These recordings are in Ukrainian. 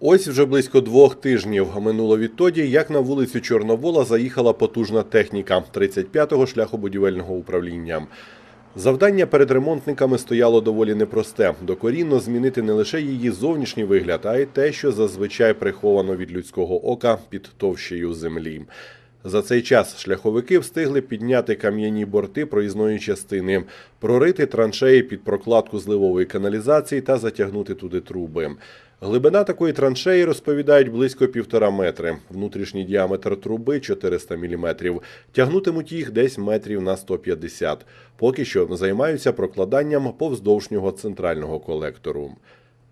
Ось вже близько двох тижнів минуло відтоді, як на вулицю Чорновола заїхала потужна техніка 35-го шляхобудівельного управління. Завдання перед ремонтниками стояло доволі непросте докорінно змінити не лише її зовнішній вигляд, а й те, що зазвичай приховано від людського ока під товщею землі. За цей час шляховики встигли підняти кам'яні борти проїзної частини, прорити траншеї під прокладку зливової каналізації та затягнути туди труби. Глибина такої траншеї розповідають близько півтора метри. Внутрішній діаметр труби 400 мм. Тягнутимуть їх десь метрів на 150. Поки що займаються прокладанням повздовжнього центрального колектору.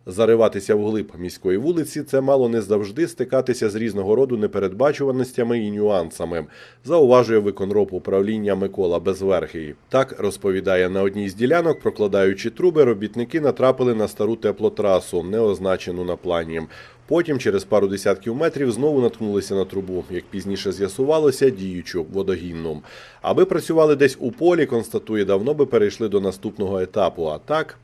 Зариватися вглиб міської вулиці це мало не завжди стикатися з різного роду непередбачуваностями і нюансами, зауважує виконроб управління Микола Безверхий. Так розповідає на одній з ділянок, прокладаючи труби, робітники натрапили на стару теплотрасу, не означену на плані. Потім, через пару десятків метрів, знову наткнулися на трубу, як пізніше з'ясувалося, діючу водогінну. Аби працювали десь у полі, констатує, давно би перейшли до наступного етапу. А так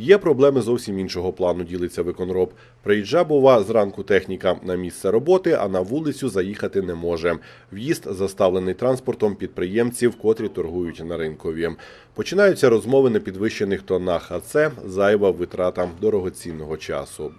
Є проблеми зовсім іншого плану, ділиться виконроб. Приїжджа, бува, зранку техніка на місце роботи, а на вулицю заїхати не може. В'їзд заставлений транспортом підприємців, котрі торгують на ринкові. Починаються розмови на підвищених тонах, а це зайва витрата дорогоцінного часу.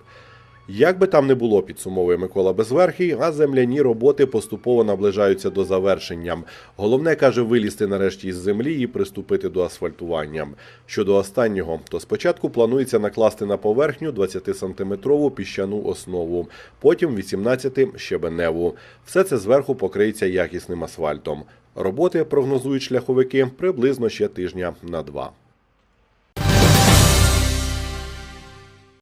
Як би там не було, підсумовує Микола Безверхий, а земляні роботи поступово наближаються до завершення. Головне каже вилізти нарешті із землі і приступити до асфальтування. Щодо останнього, то спочатку планується накласти на поверхню 20-сантиметрову піщану основу, потім 18 щебеневу. Все це зверху покриється якісним асфальтом. Роботи прогнозують шляховики приблизно ще тижня на два.